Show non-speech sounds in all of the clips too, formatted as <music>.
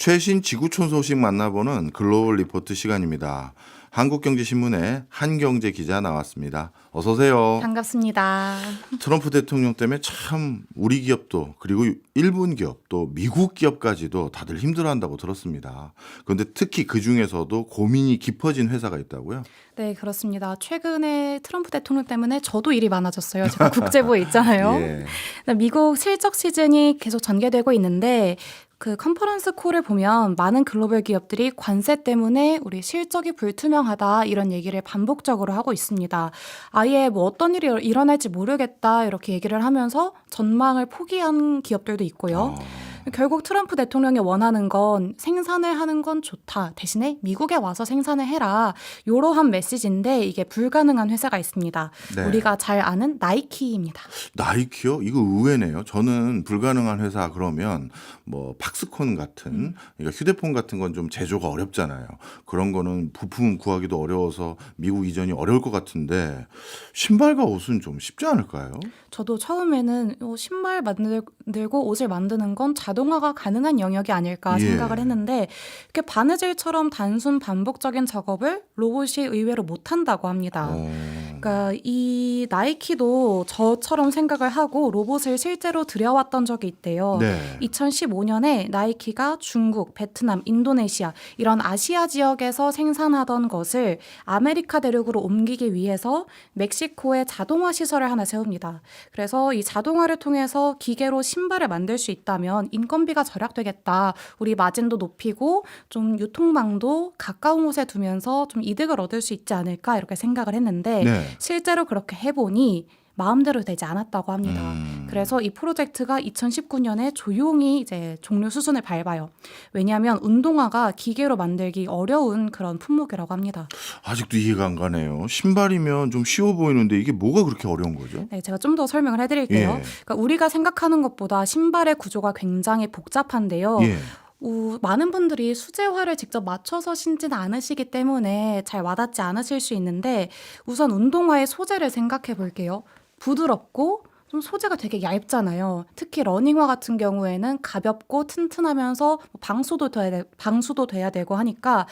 최신 지구촌 소식 만나보는 글로벌 리포트 시간입니다. 한국경제신문의 한경제 기자 나왔습니다. 어서 오세요. 반갑습니다. 트럼프 대통령 때문에 참 우리 기업도 그리고 일본 기업 또 미국 기업까지도 다들 힘들어한다고 들었습니다. 그런데 특히 그 중에서도 고민이 깊어진 회사가 있다고요? 네, 그렇습니다. 최근에 트럼프 대통령 때문에 저도 일이 많아졌어요. 제가 국제부에 있잖아요. <laughs> 예. 미국 실적 시즌이 계속 전개되고 있는데 그 컨퍼런스 콜을 보면 많은 글로벌 기업들이 관세 때문에 우리 실적이 불투명하다 이런 얘기를 반복적으로 하고 있습니다. 아예 뭐 어떤 일이 일어날지 모르겠다 이렇게 얘기를 하면서 전망을 포기한 기업들도 있고요. 아, 결국 트럼프 대통령이 원하는 건 생산을 하는 건 좋다. 대신에 미국에 와서 생산을 해라. 이러한 메시지인데 이게 불가능한 회사가 있습니다. 네. 우리가 잘 아는 나이키입니다. 나이키요? 이거 의외네요. 저는 불가능한 회사 그러면 뭐 박스콘 같은 그러니까 휴대폰 같은 건 좀 제조가 어렵잖아요. 그런 거는 부품 구하기도 어려워서 미국 이전이 어려울 것 같은데 신발과 옷은 좀 쉽지 않을까요? 저도 처음에는 어, 신발 만들고 옷을 만드는 건 자동화가 가능한 영역이 아닐까 예. 생각을 했는데 이렇게 바느질처럼 단순 반복적인 작업을 로봇이 의외로 못 한다고 합니다. 어, 그러니까 이 나이키도 저처럼 생각을 하고 로봇을 실제로 들여왔던 적이 있대요. 네. 2015년에 나이키가 중국, 베트남, 인도네시아 이런 아시아 지역에서 생산하던 것을 아메리카 대륙으로 옮기기 위해서 멕시코에 자동화 시설을 하나 세웁니다. 그래서 이 자동화를 통해서 기계로 신발을 만들 수 있다면 인건비가 절약되겠다. 우리 마진도 높이고 좀 유통망도 가까운 곳에 두면서 좀 이득을 얻을 수 있지 않을까 이렇게 생각을 했는데 네. 실제로 그렇게 해보니 마음대로 되지 않았다고 합니다. 음. 그래서 이 프로젝트가 2019년에 조용히 이제 종료 수순을 밟아요. 왜냐하면 운동화가 기계로 만들기 어려운 그런 품목이라고 합니다. 아직도 이해가 안 가네요. 신발이면 좀 쉬워 보이는데 이게 뭐가 그렇게 어려운 거죠? 네, 제가 좀 더 설명을 해드릴게요. 예. 그러니까 우리가 생각하는 것보다 신발의 구조가 굉장히 복잡한데요. 예. 우, 많은 분들이 수제화를 직접 맞춰서 신지는 않으시기 때문에 잘 와닿지 않으실 수 있는데 우선 운동화의 소재를 생각해 볼게요. 부드럽고 좀 소재가 되게 얇잖아요. 특히 러닝화 같은 경우에는 가볍고 튼튼하면서 뭐 방수도 돼야, 돼, 방수도 돼야 되고 하니까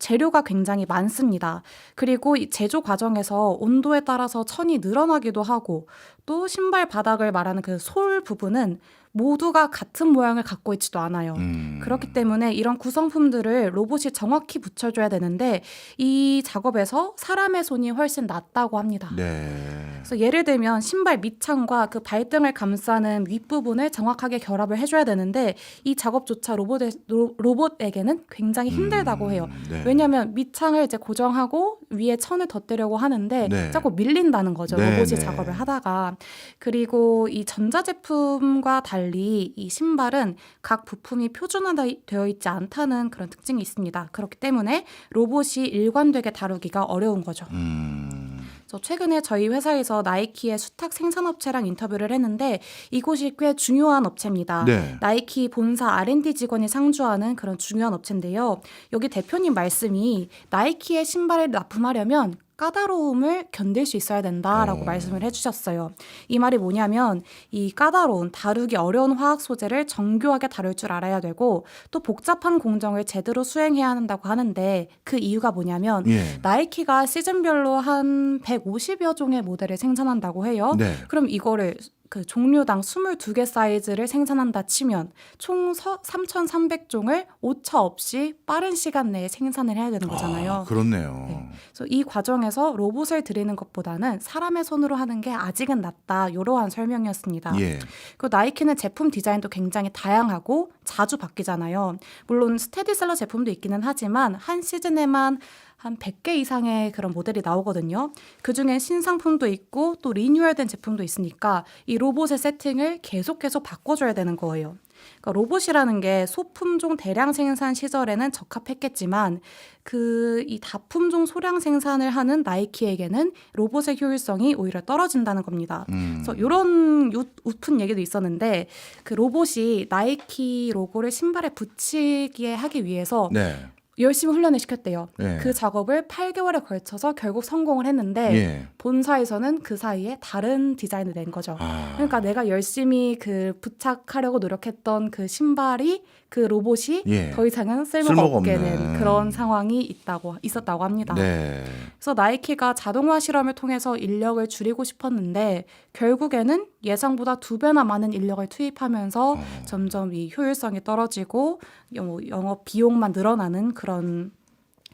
재료가 굉장히 많습니다. 그리고 이 제조 과정에서 온도에 따라서 천이 늘어나기도 하고 또 신발 바닥을 말하는 그 솔 부분은 모두가 같은 모양을 갖고 있지도 않아요. 음. 그렇기 때문에 이런 구성품들을 로봇이 정확히 붙여줘야 되는데 이 작업에서 사람의 손이 훨씬 낫다고 합니다. 네. 그래서 예를 들면 신발 밑창과 그 발등을 감싸는 윗부분을 정확하게 결합을 해줘야 되는데 이 작업조차 로봇에, 로, 로봇에게는 굉장히 힘들다고 해요. 음, 네. 왜냐하면 밑창을 이제 고정하고 위에 천을 덧대려고 하는데 네. 자꾸 밀린다는 거죠 네, 로봇이 네. 작업을 하다가 그리고 이 전자제품과 달리 이 신발은 각 부품이 표준화되어 있지 않다는 그런 특징이 있습니다 그렇기 때문에 로봇이 일관되게 다루기가 어려운 거죠 음. 그래서 최근에 저희 회사에서 나이키의 수탁 생산업체랑 인터뷰를 했는데 이곳이 꽤 중요한 업체입니다 네. 나이키 본사 R&D 직원이 상주하는 그런 중요한 업체인데요. 여기 대표님 말씀이 나이키의 신발을 납품하려면 까다로움을 견딜 수 있어야 된다라고 어. 말씀을 해주셨어요. 이 말이 뭐냐면 이 까다로운 다루기 어려운 화학 소재를 정교하게 다룰 줄 알아야 되고 또 복잡한 공정을 제대로 수행해야 한다고 하는데 그 이유가 뭐냐면 예. 나이키가 시즌별로 한 150여 종의 모델을 생산한다고 해요. 네. 그럼 이거를 그 종류당 22개 사이즈를 생산한다 치면 총 3,300종을 오차 없이 빠른 시간 내에 생산을 해야 되는 거잖아요. 아, 그렇네요. 네. 그래서 이 과정에서 로봇을 들이는 것보다는 사람의 손으로 하는 게 아직은 낫다. 이러한 설명이었습니다. 예. 그 나이키는 제품 디자인도 굉장히 다양하고 자주 바뀌잖아요. 물론 스테디셀러 제품도 있기는 하지만 한 시즌에만 한 100개 이상의 그런 모델이 나오거든요. 그중엔 신상품도 있고 또 리뉴얼된 제품도 있으니까 이 로봇의 세팅을 계속 계속 바꿔줘야 되는 거예요. 그러니까 로봇이라는 게 소품종 대량 생산 시절에는 적합했겠지만 그 이 다품종 소량 생산을 하는 나이키에게는 로봇의 효율성이 오히려 떨어진다는 겁니다. 음. 그래서 이런 웃픈 얘기도 있었는데 그 로봇이 나이키 로고를 신발에 붙이게 하기 위해서 네. 열심히 훈련을 시켰대요. 예. 그 작업을 8개월에 걸쳐서 결국 성공을 했는데 예. 본사에서는 그 사이에 다른 디자인을 낸 거죠. 아. 그러니까 내가 열심히 그 부착하려고 노력했던 그 신발이 그 로봇이 예. 더 이상은 쓸모가, 쓸모가 없게. 된 그런 상황이 있다고 있었다고 합니다. 네. 그래서 나이키가 자동화 실험을 통해서 인력을 줄이고 싶었는데 결국에는 예상보다 두 배나 많은 인력을 투입하면서 어. 점점 이 효율성이 떨어지고 영- 영업 비용만 늘어나는 그런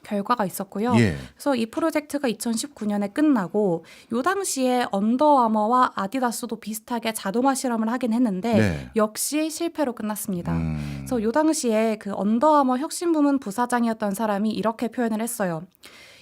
결과가 있었고요. 예. 그래서 이 프로젝트가 2019년에 끝나고 요 당시에 언더아머와 아디다스도 비슷하게 자동화 실험을 하긴 했는데 네. 역시 실패로 끝났습니다. 음. 그래서 요 당시에 그 언더아머 혁신 부문 부사장이었던 사람이 이렇게 표현을 했어요.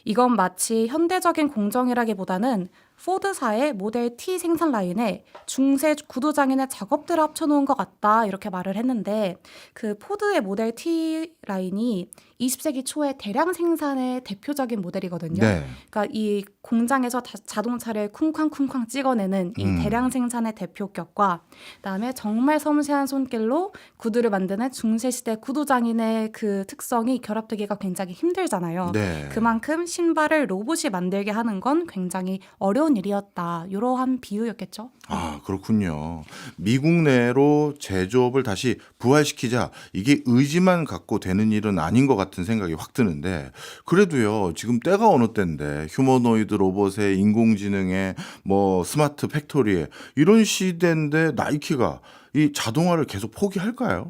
이건 마치 현대적인 공정이라기보다는 포드사의 모델 T 생산 라인에 중세 구두장인의 작업들을 합쳐놓은 것 같다 이렇게 말을 했는데 그 포드의 모델 T 라인이 20세기 초에 대량 생산의 대표적인 모델이거든요. 네. 그러니까 이 공장에서 다- 자동차를 쿵쾅쿵쾅 찍어내는 이 음. 대량 생산의 대표격과 그다음에 정말 섬세한 손길로 구두를 만드는 중세 시대 구두장인의 그 특성이 결합되기가 굉장히 힘들잖아요. 네. 그만큼 신발을 로봇이 만들게 하는 건 굉장히 어려운 일이었다. 이러한 비유였겠죠. 아, 그렇군요. 미국 내로 제조업을 다시 부활시키자 이게 의지만 갖고 되는 일은 아닌 것 같은 생각이 확 드는데 그래도요 지금 때가 어느 때인데 휴머노이드 로봇에 인공지능에 뭐 스마트 팩토리에 이런 시대인데 나이키가 이 자동화를 계속 포기할까요?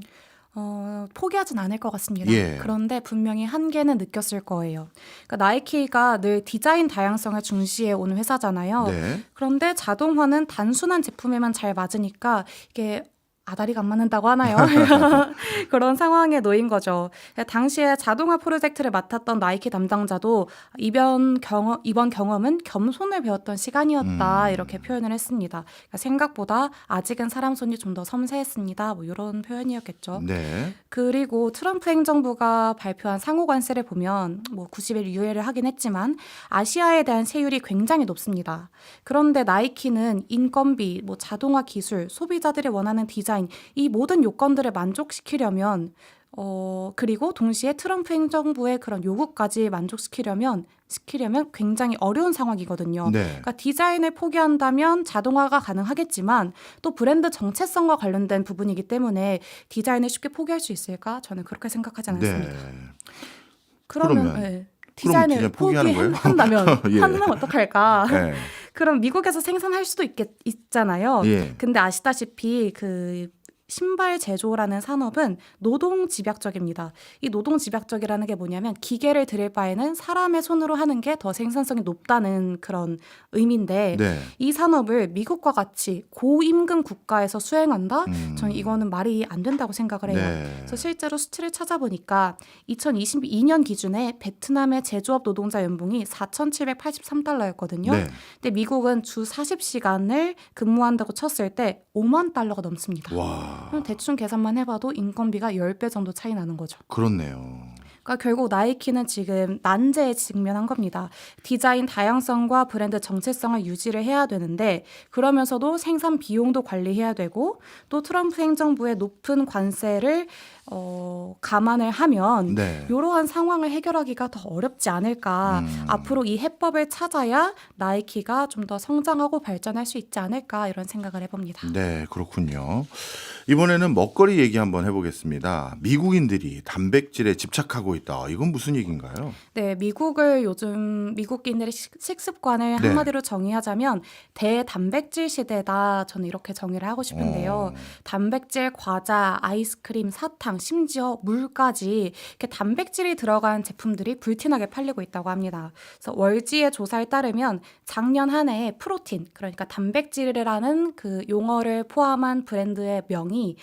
어, 포기하진 않을 것 같습니다. 예. 그런데 분명히 한계는 느꼈을 거예요. 그러니까 나이키가 늘 디자인 다양성을 중시해 온 회사잖아요. 네. 그런데 자동화는 단순한 제품에만 잘 맞으니까 이게 아다리가 안 맞는다고 하나요? <laughs> 그런 상황에 놓인 거죠. 당시에 자동화 프로젝트를 맡았던 나이키 담당자도 이번 경험, 이번 경험은 겸손을 배웠던 시간이었다 음. 이렇게 표현을 했습니다. 그러니까 생각보다 아직은 사람 손이 좀 더 섬세했습니다. 뭐 이런 표현이었겠죠. 네. 그리고 트럼프 행정부가 발표한 상호 관세를 보면 뭐 90일 유예를 하긴 했지만 아시아에 대한 세율이 굉장히 높습니다. 그런데 나이키는 인건비, 뭐 자동화 기술, 소비자들이 원하는 디자인 이 모든 요건들을 만족시키려면 어 그리고 동시에 트럼프 행정부의 그런 요구까지 만족시키려면 시키려면 굉장히 어려운 상황이거든요. 네. 그러니까 디자인을 포기한다면 자동화가 가능하겠지만 또 브랜드 정체성과 관련된 부분이기 때문에 디자인을 쉽게 포기할 수 있을까? 저는 그렇게 생각하지 않습니다. 네. 그러면, 그러면- 네. 디자인을 디자인 포기하는? 포기한다면 <laughs> 예. 하면 어떡할까? 네. 그럼 미국에서 생산할 수도 있겠 있잖아요. 예. 근데 아시다시피 그 신발 제조라는 산업은 노동 집약적입니다. 이 노동 집약적이라는 게 뭐냐면 기계를 들일 바에는 사람의 손으로 하는 게 더 생산성이 높다는 그런 의미인데 네. 이 산업을 미국과 같이 고임금 국가에서 수행한다? 음. 저는 이거는 말이 안 된다고 생각을 해요. 네. 그래서 실제로 수치를 찾아보니까 2022년 기준에 베트남의 제조업 노동자 연봉이 4,783달러였거든요. 네. 근데 미국은 주 40시간을 근무한다고 쳤을 때 5만 달러가 넘습니다. 와. 그럼 대충 계산만 해봐도 인건비가 10배 정도 차이 나는 거죠. 그렇네요. 그러니까 결국 나이키는 지금 난제에 직면한 겁니다. 디자인 다양성과 브랜드 정체성을 유지를 해야 되는데 그러면서도 생산 비용도 관리해야 되고 또 트럼프 행정부의 높은 관세를 어, 감안을 하면 네. 이러한 상황을 해결하기가 더 어렵지 않을까. 음. 앞으로 이 해법을 찾아야 나이키가 좀 더 성장하고 발전할 수 있지 않을까 이런 생각을 해봅니다. 네, 그렇군요. 이번에는 먹거리 얘기 한번 해보겠습니다. 미국인들이 단백질에 집착하고 있다. 이건 무슨 얘기인가요? 네, 미국을 요즘 미국인들의 식- 식습관을 네. 한마디로 정의하자면 대단백질 시대다. 저는 이렇게 정의를 하고 싶은데요. 어, 단백질, 과자, 아이스크림, 사탕, 심지어 물까지 이렇게 단백질이 들어간 제품들이 불티나게 팔리고 있다고 합니다. 그래서 월지의 조사에 따르면 작년 한 해에 프로틴, 그러니까 단백질이라는 그 용어를 포함한 브랜드의 명이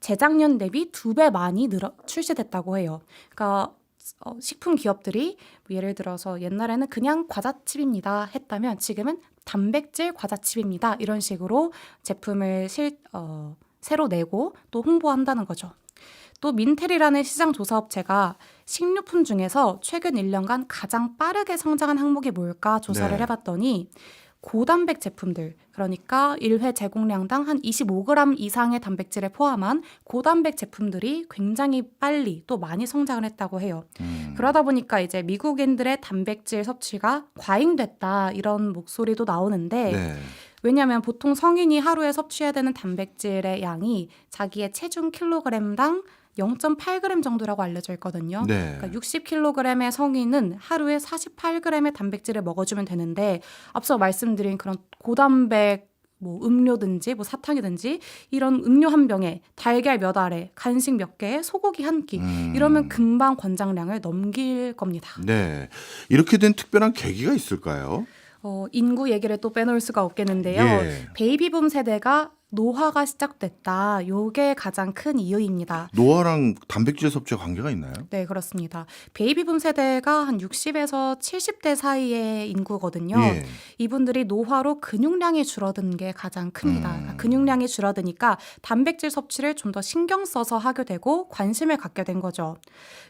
재작년 대비 두 배 많이 늘어 출시됐다고 해요. 그러니까 어, 식품 기업들이 뭐 예를 들어서 옛날에는 그냥 과자칩입니다 했다면 지금은 단백질 과자칩입니다 이런 식으로 제품을 실, 어, 새로 내고 또 홍보한다는 거죠. 또 민텔이라는 시장 조사 업체가 식료품 중에서 최근 1년간 가장 빠르게 성장한 항목이 뭘까 조사를 네. 해봤더니 고단백 제품들 그러니까 1회 제공량당 한 25g 이상의 단백질을 포함한 고단백 제품들이 굉장히 빨리 또 많이 성장을 했다고 해요. 음. 그러다 보니까 이제 미국인들의 단백질 섭취가 과잉됐다 이런 목소리도 나오는데 네. 왜냐하면 보통 성인이 하루에 섭취해야 되는 단백질의 양이 자기의 체중 킬로그램당 0.8g 정도라고 알려져 있거든요. 네. 그러니까 60kg의 성인은 하루에 48g의 단백질을 먹어주면 되는데 앞서 말씀드린 그런 고단백 뭐 음료든지 뭐 사탕이든지 이런 음료 한 병에 달걀 몇 알에 간식 몇 개에 소고기 한끼 음. 이러면 금방 권장량을 넘길 겁니다. 네. 이렇게 된 특별한 계기가 있을까요? 어, 인구 얘기를 또 빼놓을 수가 없겠는데요. 예. 베이비붐 세대가 노화가 시작됐다. 요게 가장 큰 이유입니다. 노화랑 단백질 섭취에 관계가 있나요? 네, 그렇습니다. 베이비붐 세대가 한 60에서 70대 사이의 인구거든요. 예. 이분들이 노화로 근육량이 줄어든 게 가장 큽니다. 음. 그러니까 근육량이 줄어드니까 단백질 섭취를 좀 더 신경 써서 하게 되고 관심을 갖게 된 거죠.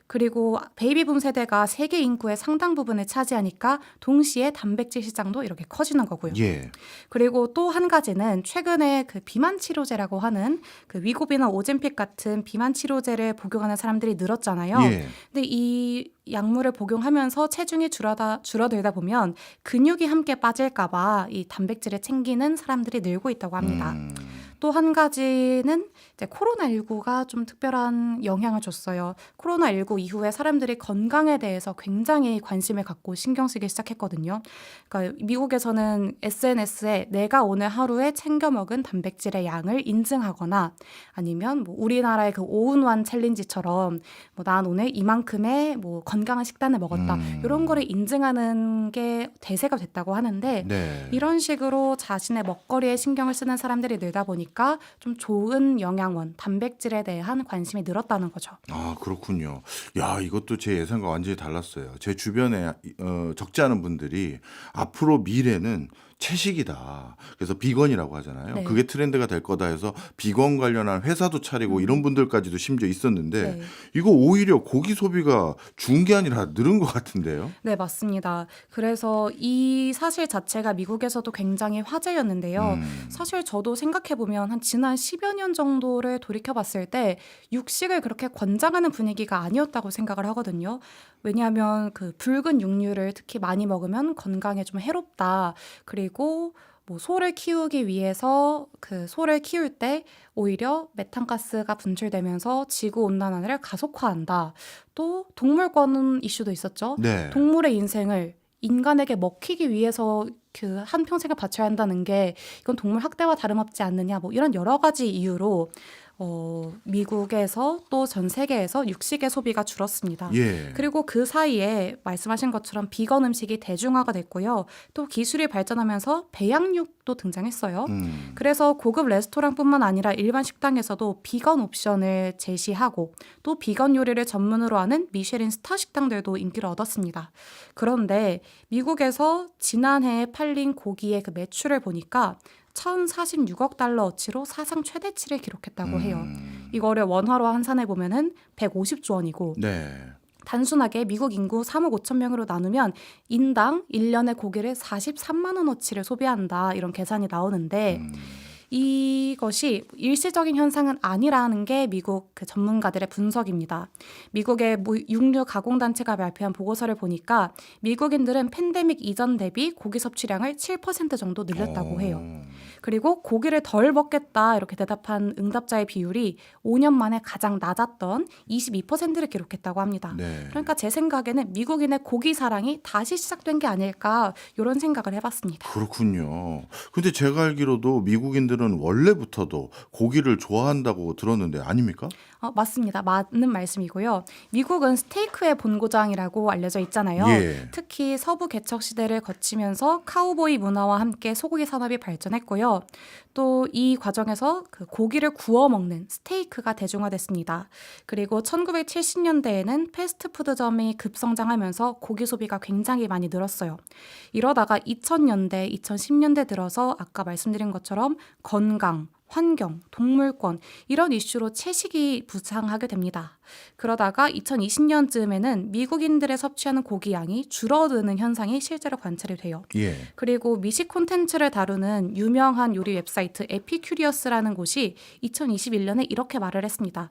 그리고 베이비붐 세대가 세계 인구의 상당 부분을 차지하니까 동시에 단백질 시장도 이렇게 커지는 거고요. 예. 그리고 또 한 가지는 최근에 그 비만 치료제라고 하는 그 위고비나 오젠픽 같은 비만 치료제를 복용하는 사람들이 늘었잖아요. 예. 근데 이 약물을 복용하면서 체중이 줄어다 줄어들다 보면 근육이 함께 빠질까봐 이 단백질을 챙기는 사람들이 늘고 있다고 합니다. 음. 또한 가지는 이제 코로나19가 좀 특별한 영향을 줬어요. 코로나19 이후에 사람들이 건강에 대해서 굉장히 관심을 갖고 신경 쓰기 시작했거든요. 그러니까 미국에서는 SNS에 내가 오늘 하루에 챙겨 먹은 단백질의 양을 인증하거나 아니면 뭐 우리나라의 그 오운완 챌린지처럼 뭐 난 오늘 이만큼의 뭐 건강한 식단을 먹었다. 음. 이런 거를 인증하는 게 대세가 됐다고 하는데 네. 이런 식으로 자신의 먹거리에 신경을 쓰는 사람들이 늘다 보니까 좀 좋은 영 양원, 단백질에 대한 관심이 늘었다는 거죠. 아 그렇군요. 야 이것도 제 예상과 완전히 달랐어요. 제 주변에 어, 적지 않은 분들이 앞으로 미래는 채식이다. 그래서 비건이라고 하잖아요. 네. 그게 트렌드가 될 거다 해서 비건 관련한 회사도 차리고 이런 분들까지도 심지어 있었는데 네. 이거 오히려 고기 소비가 준 게 아니라 늘은 것 같은데요. 네, 맞습니다. 그래서 이 사실 자체가 미국에서도 굉장히 화제였는데요. 음. 사실 저도 생각해보면 한 지난 10여 년 정도를 돌이켜봤을 때 육식을 그렇게 권장하는 분위기가 아니었다고 생각을 하거든요. 왜냐하면 그 붉은 육류를 특히 많이 먹으면 건강에 좀 해롭다. 그리고 뭐 소를 키우기 위해서 그 소를 키울 때 오히려 메탄가스가 분출되면서 지구 온난화를 가속화한다. 또 동물권 이슈도 있었죠. 네. 동물의 인생을 인간에게 먹히기 위해서 그 한 평생을 바쳐야 한다는 게 이건 동물 학대와 다름없지 않느냐 뭐 이런 여러 가지 이유로 어, 미국에서 또 전 세계에서 육식의 소비가 줄었습니다. 예. 그리고 그 사이에 말씀하신 것처럼 비건 음식이 대중화가 됐고요. 또 기술이 발전하면서 배양육도 등장했어요. 음. 그래서 고급 레스토랑뿐만 아니라 일반 식당에서도 비건 옵션을 제시하고 또 비건 요리를 전문으로 하는 미쉐린 스타 식당들도 인기를 얻었습니다. 그런데 미국에서 지난해에 팔린 고기의 그 매출을 보니까 1,046억 달러어치로 사상 최대치를 기록했다고 해요. 음. 이거를 원화로 환산해 보면은 150조 원이고 네. 단순하게 미국 인구 3억 5천 명으로 나누면 인당 1년에 고기를 43만 원어치를 소비한다 이런 계산이 나오는데 음. 이것이 일시적인 현상은 아니라는 게 미국 그 전문가들의 분석입니다. 미국의 무- 육류 가공 단체가 발표한 보고서를 보니까 미국인들은 팬데믹 이전 대비 고기 섭취량을 7% 정도 늘렸다고 해요. 어. 그리고 고기를 덜 먹겠다 이렇게 대답한 응답자의 비율이 5년 만에 가장 낮았던 22%를 기록했다고 합니다. 네. 그러니까 제 생각에는 미국인의 고기 사랑이 다시 시작된 게 아닐까 이런 생각을 해봤습니다. 그렇군요. 근데 제가 알기로도 미국인들은 원래부터도 고기를 좋아한다고 들었는데 아닙니까? 어, 맞습니다. 맞는 말씀이고요. 미국은 스테이크의 본고장이라고 알려져 있잖아요. 예. 특히 서부 개척 시대를 거치면서 카우보이 문화와 함께 소고기 산업이 발전했고요. 또 이 과정에서 그 고기를 구워 먹는 스테이크가 대중화됐습니다. 그리고 1970년대에는 패스트푸드점이 급성장하면서 고기 소비가 굉장히 많이 늘었어요. 이러다가 2000년대, 2010년대 들어서 아까 말씀드린 것처럼 건강, 환경, 동물권 이런 이슈로 채식이 부상하게 됩니다. 그러다가 2020년쯤에는 미국인들의 섭취하는 고기 양이 줄어드는 현상이 실제로 관찰이 돼요. 예. 그리고 미식 콘텐츠를 다루는 유명한 요리 웹사이트 에피큐리어스라는 곳이 2021년에 이렇게 말을 했습니다.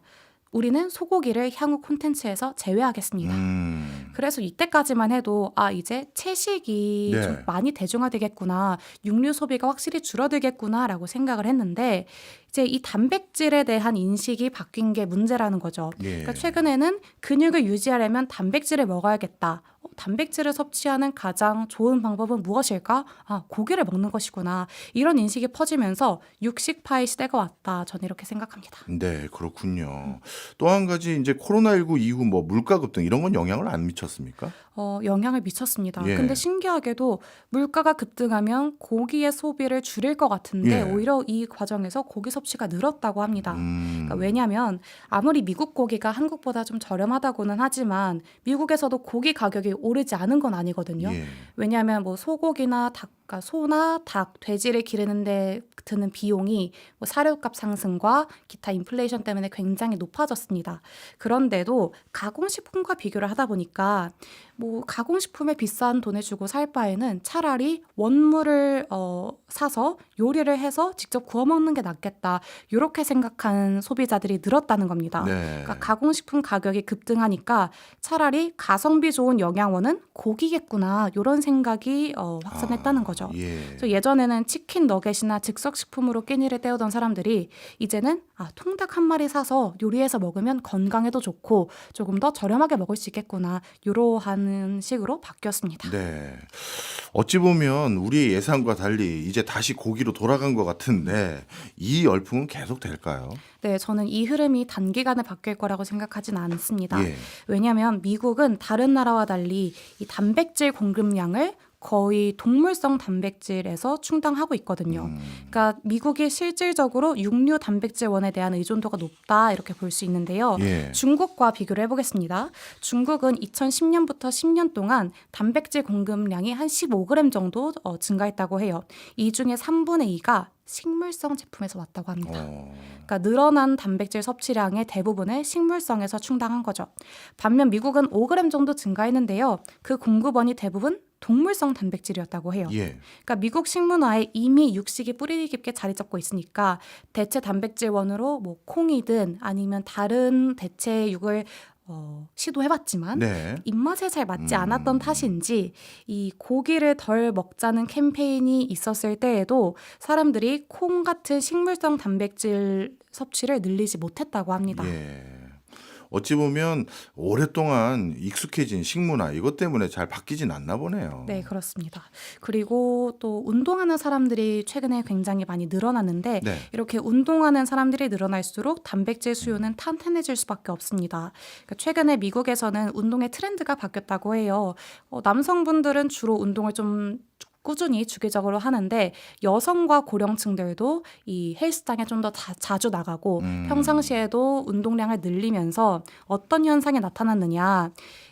우리는 소고기를 향후 콘텐츠에서 제외하겠습니다. 음. 그래서 이때까지만 해도 아 이제 채식이 네. 좀 많이 대중화되겠구나 육류 소비가 확실히 줄어들겠구나라고 생각을 했는데 이제 이 단백질에 대한 인식이 바뀐 게 문제라는 거죠. 예. 그러니까 최근에는 근육을 유지하려면 단백질을 먹어야겠다. 어, 단백질을 섭취하는 가장 좋은 방법은 무엇일까? 아 고기를 먹는 것이구나. 이런 인식이 퍼지면서 육식파의 시대가 왔다. 저는 이렇게 생각합니다. 네, 그렇군요. 또한 가지 이제 코로나19 이후 뭐 물가 급등 이런 건 영향을 안 미쳤습니까? 어, 영향을 미쳤습니다. 예. 근데 신기하게도 물가가 급등하면 고기의 소비를 줄일 것 같은데 예. 오히려 이 과정에서 고기 섭취 가 늘었다고 합니다. 음. 그러니까 왜냐하면 아무리 미국 고기가 한국보다 좀 저렴하다고는 하지만 미국에서도 고기 가격이 오르지 않은 건 아니거든요. 예. 왜냐하면 뭐 소고기나 닭, 그러니까 소나 닭, 돼지를 기르는데 드는 비용이 뭐 사료값 상승과 기타 인플레이션 때문에 굉장히 높아졌습니다. 그런데도 가공식품과 비교를 하다 보니까 뭐 가공식품에 비싼 돈을 주고 살 바에는 차라리 원물을 어, 사서 요리를 해서 직접 구워 먹는 게 낫겠다. 이렇게 생각하는 소비자들이 늘었다는 겁니다. 네. 그러니까 가공식품 가격이 급등하니까 차라리 가성비 좋은 영양원은 고기겠구나 이런 생각이 어, 확산했다는 아, 거죠. 예. 그래서 예전에는 치킨 너겟이나 즉석식품으로 끼니를 때우던 사람들이 이제는 아, 통닭 한 마리 사서 요리해서 먹으면 건강에도 좋고 조금 더 저렴하게 먹을 수 있겠구나 이러한 식으로 바뀌었습니다. 네. 어찌 보면 우리의 예상과 달리 이제 다시 고기로 돌아간 것 같은데 이 열풍은 계속 될까요? 네, 저는 이 흐름이 단기간에 바뀔 거라고 생각하진 않습니다. 예. 왜냐하면 미국은 다른 나라와 달리 이 단백질 공급량을 거의 동물성 단백질에서 충당하고 있거든요. 음. 그러니까 미국이 실질적으로 육류 단백질원에 대한 의존도가 높다 이렇게 볼 수 있는데요. 예. 중국과 비교를 해보겠습니다. 중국은 2010년부터 10년 동안 단백질 공급량이 한 15g 정도 어, 증가했다고 해요. 이 중에 3분의 2가 식물성 제품에서 왔다고 합니다. 어. 그러니까 늘어난 단백질 섭취량의 대부분을 식물성에서 충당한 거죠. 반면 미국은 5g 정도 증가했는데요. 그 공급원이 대부분 동물성 단백질이었다고 해요. 예. 그러니까 미국 식문화에 이미 육식이 뿌리 깊게 자리 잡고 있으니까 대체 단백질원으로 뭐 콩이든 아니면 다른 대체 육을 어, 시도해봤지만 네. 입맛에 잘 맞지 음. 않았던 탓인지 이 고기를 덜 먹자는 캠페인이 있었을 때에도 사람들이 콩 같은 식물성 단백질 섭취를 늘리지 못했다고 합니다. 예. 어찌 보면 오랫동안 익숙해진 식문화 이것 때문에 잘 바뀌진 않나 보네요. 네, 그렇습니다. 그리고 또 운동하는 사람들이 최근에 굉장히 많이 늘어났는데 네. 이렇게 운동하는 사람들이 늘어날수록 단백질 수요는 탄탄해질 수밖에 없습니다. 그러니까 최근에 미국에서는 운동의 트렌드가 바뀌었다고 해요. 어, 남성분들은 주로 운동을 좀 꾸준히 주기적으로 하는데 여성과 고령층들도 이 헬스장에 좀 더 자주 나가고 음. 평상시에도 운동량을 늘리면서 어떤 현상이 나타났느냐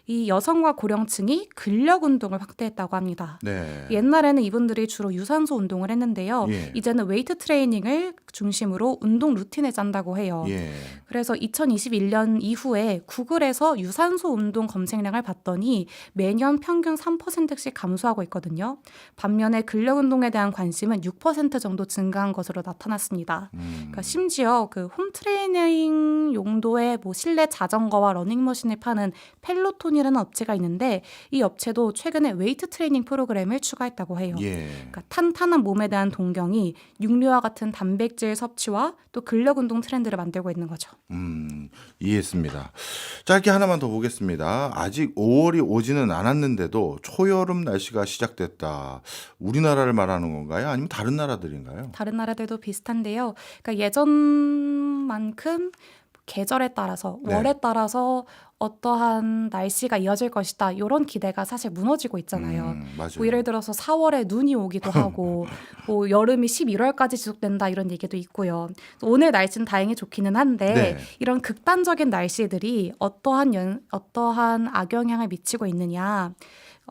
이 여성과 고령층이 근력 운동을 확대했다고 합니다. 네. 옛날에는 이분들이 주로 유산소 운동을 했는데요. 예. 이제는 웨이트 트레이닝을 중심으로 운동 루틴을 짠다고 해요. 예. 그래서 2021년 이후에 구글에서 유산소 운동 검색량을 봤더니 매년 평균 3%씩 감소하고 있거든요. 반면에 근력 운동에 대한 관심은 6% 정도 증가한 것으로 나타났습니다. 음. 그러니까 심지어 그 홈 트레이닝 용도의 뭐 실내 자전거와 러닝머신을 파는 펠로톤이 라는 업체가 있는데 이 업체도 최근에 웨이트 트레이닝 프로그램을 추가했다고 해요. 예. 그러니까 탄탄한 몸에 대한 동경이 육류와 같은 단백질 섭취와 또 근력 운동 트렌드를 만들고 있는 거죠. 음, 이해했습니다. 짧게 하나만 더 보겠습니다. 아직 5월이 오지는 않았는데도 초여름 날씨가 시작됐다. 우리나라를 말하는 건가요? 아니면 다른 나라들인가요? 다른 나라들도 비슷한데요. 그러니까 예전만큼 계절에 따라서 네. 월에 따라서 어떠한 날씨가 이어질 것이다. 이런 기대가 사실 무너지고 있잖아요. 음, 맞아요. 뭐 예를 들어서 4월에 눈이 오기도 <laughs> 하고 뭐 여름이 11월까지 지속된다 이런 얘기도 있고요. 오늘 날씨는 다행히 좋기는 한데 네. 이런 극단적인 날씨들이 어떠한 연, 어떠한 악영향을 미치고 있느냐.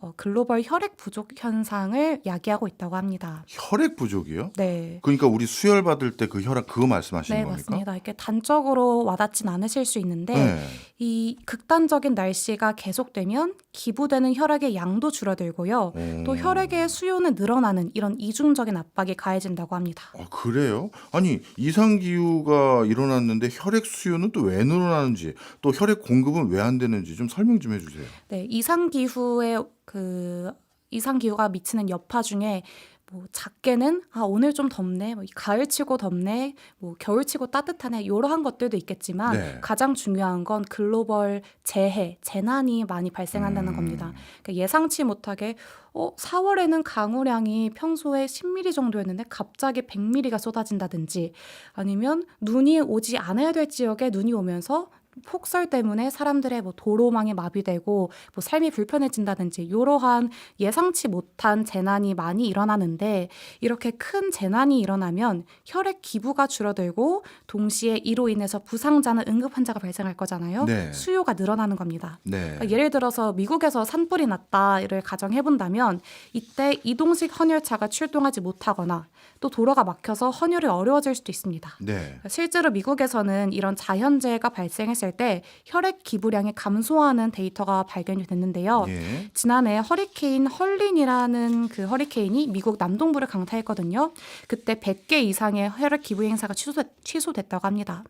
어, 글로벌 혈액 부족 현상을 야기하고 있다고 합니다. 혈액 부족이요? 네. 그러니까 우리 수혈 받을 때 그 혈압 그거 말씀하시는 네, 겁니까? 맞습니다. 이렇게 단적으로 와닿진 않으실 수 있는데 네. 이 극단적인 날씨가 계속되면 기부되는 혈액의 양도 줄어들고요. 또 어. 혈액의 수요는 늘어나는 이런 이중적인 압박이 가해진다고 합니다. 아, 그래요? 아니 이상 기후가 일어났는데 혈액 수요는 또 왜 늘어나는지 또 혈액 공급은 왜 안 되는지 좀 설명 좀 해 주세요. 네, 이상 기후의 그 이상 기후가 미치는 여파 중에 뭐 작게는 아 오늘 좀 덥네, 뭐 가을치고 덥네, 뭐 겨울치고 따뜻하네 이러한 것들도 있겠지만 네. 가장 중요한 건 글로벌 재해, 재난이 많이 발생한다는 음. 겁니다. 그러니까 예상치 못하게 어 4월에는 강우량이 평소에 10mm 정도였는데 갑자기 100mm가 쏟아진다든지 아니면 눈이 오지 않아야 될 지역에 눈이 오면서 폭설 때문에 사람들의 뭐 도로망이 마비되고 뭐 삶이 불편해진다든지 이러한 예상치 못한 재난이 많이 일어나는데 이렇게 큰 재난이 일어나면 혈액 기부가 줄어들고 동시에 이로 인해서 부상자나 응급 환자가 발생할 거잖아요. 네. 수요가 늘어나는 겁니다. 네. 그러니까 예를 들어서 미국에서 산불이 났다를 가정해 본다면 이때 이동식 헌혈차가 출동하지 못하거나 또 도로가 막혀서 헌혈이 어려워질 수도 있습니다. 네. 실제로 미국에서는 이런 자연재해가 발생했을 때 혈액 기부량이 감소하는 데이터가 발견이 됐는데요. 예. 지난해 허리케인 헐린이라는 그 허리케인이 미국 남동부를 강타했거든요. 그때 100개 이상의 혈액 기부 행사가 취소, 취소됐다고 합니다.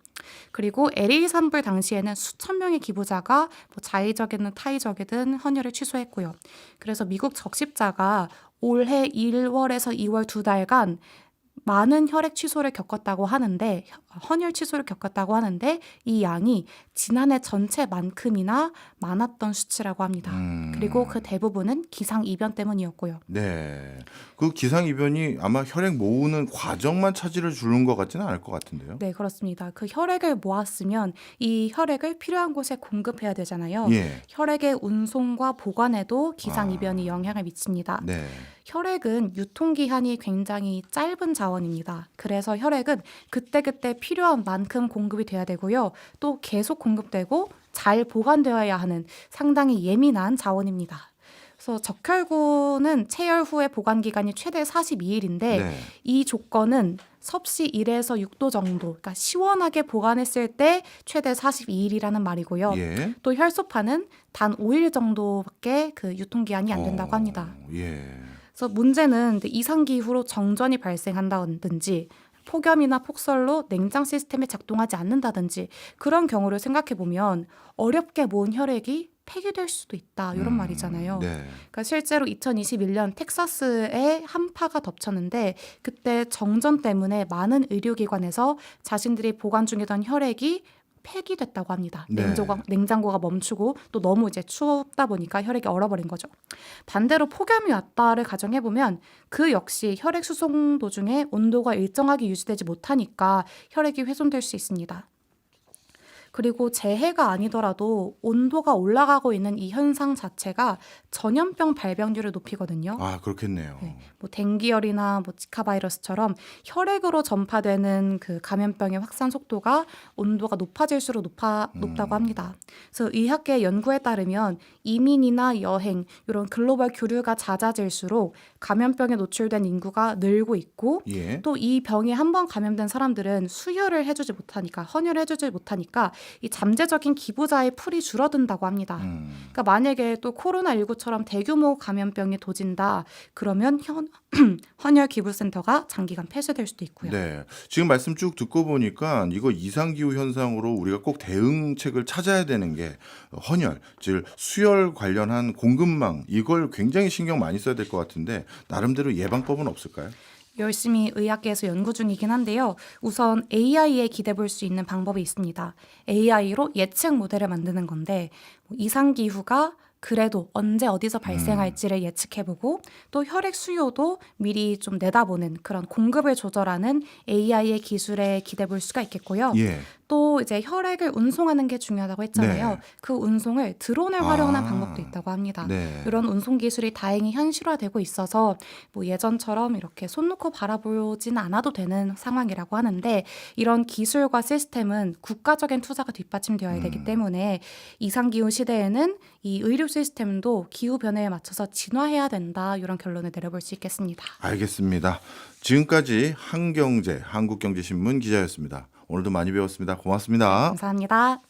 그리고 LA 산불 당시에는 수천 명의 기부자가 뭐 자의적이든 타의적이든 헌혈을 취소했고요. 그래서 미국 적십자가 올해 1월에서 2월 두 달간 많은 혈액 취소를 겪었다고 하는데 헌혈 취소를 겪었다고 하는데 이 양이 지난해 전체만큼이나 많았던 수치라고 합니다. 음. 그리고 그 대부분은 기상 이변 때문이었고요. 네. 그 기상 이변이 아마 혈액 모으는 과정만 차질을 주는 것 같지는 않을 것 같은데요. 네, 그렇습니다. 그 혈액을 모았으면 이 혈액을 필요한 곳에 공급해야 되잖아요. 예. 혈액의 운송과 보관에도 기상 아. 이변이 영향을 미칩니다. 네. 혈액은 유통기한이 굉장히 짧은 자원입니다. 그래서 혈액은 그때그때 필요한 만큼 공급이 돼야 되고요. 또 계속 공급되고 잘 보관되어야 하는 상당히 예민한 자원입니다. 그래서 적혈구는 체열 후의 보관 기간이 최대 42일인데 네. 이 조건은 섭씨 1에서 6도 정도, 그러니까 시원하게 보관했을 때 최대 42일이라는 말이고요. 예. 또 혈소판은 단 5일 정도밖에 그 유통기한이 안 된다고 어, 합니다. 예. 그래서 문제는 이상 기후로 정전이 발생한다든지 폭염이나 폭설로 냉장 시스템이 작동하지 않는다든지 그런 경우를 생각해 보면 어렵게 모은 혈액이 폐기될 수도 있다 이런 음, 말이잖아요. 네. 그러니까 실제로 2021년 텍사스에 한파가 덮쳤는데 그때 정전 때문에 많은 의료기관에서 자신들이 보관 중이던 혈액이 폐기됐다고 합니다. 네. 냉장고가, 냉장고가 멈추고 또 너무 이제 추웠다 보니까 혈액이 얼어버린 거죠. 반대로 폭염이 왔다를 가정해 보면 그 역시 혈액 수송 도중에 온도가 일정하게 유지되지 못하니까 혈액이 훼손될 수 있습니다. 그리고 재해가 아니더라도 온도가 올라가고 있는 이 현상 자체가 전염병 발병률을 높이거든요. 아 그렇겠네요. 네. 뭐 댕기열이나 뭐 지카 바이러스처럼 혈액으로 전파되는 그 감염병의 확산 속도가 온도가 높아질수록 높아 높다고 음. 합니다. 그래서 의학계 연구에 따르면 이민이나 여행 이런 글로벌 교류가 잦아질수록 감염병에 노출된 인구가 늘고 있고 예. 또 이 병에 한 번 감염된 사람들은 수혈을 해주지 못하니까 헌혈을 해주지 못하니까 이 잠재적인 기부자의 풀이 줄어든다고 합니다. 음. 그러니까 만약에 또 코로나 19처럼 대규모 감염병이 도진다 그러면 현, <clears throat> 헌혈 기부센터가 장기간 폐쇄될 수도 있고요. 네. 지금 말씀 쭉 듣고 보니까 이거 이상 기후 현상으로 우리가 꼭 대응책을 찾아야 되는 게 헌혈, 즉 수혈 관련한 공급망 이걸 굉장히 신경 많이 써야 될 것 같은데 나름대로 예방법은 없을까요? 열심히 의학계에서 연구 중이긴 한데요. 우선 AI에 기대 볼 수 있는 방법이 있습니다. AI로 예측 모델을 만드는 건데 뭐 이상 기후가 그래도 언제 어디서 발생할지를 예측해보고 또 혈액 수요도 미리 좀 내다보는 그런 공급을 조절하는 AI의 기술에 기대 볼 수가 있겠고요. 예. 또 이제 혈액을 운송하는 게 중요하다고 했잖아요. 네. 그 운송을 드론을 활용하는 아. 방법도 있다고 합니다. 네. 이런 운송 기술이 다행히 현실화되고 있어서 뭐 예전처럼 이렇게 손 놓고 바라보진 않아도 되는 상황이라고 하는데 이런 기술과 시스템은 국가적인 투자가 뒷받침되어야 음. 되기 때문에 이상 기후 시대에는 이 의료 시스템도 기후 변화에 맞춰서 진화해야 된다 이런 결론을 내려볼 수 있겠습니다. 알겠습니다. 지금까지 한경제 한국경제신문 기자였습니다. 오늘도 많이 배웠습니다. 고맙습니다. 감사합니다.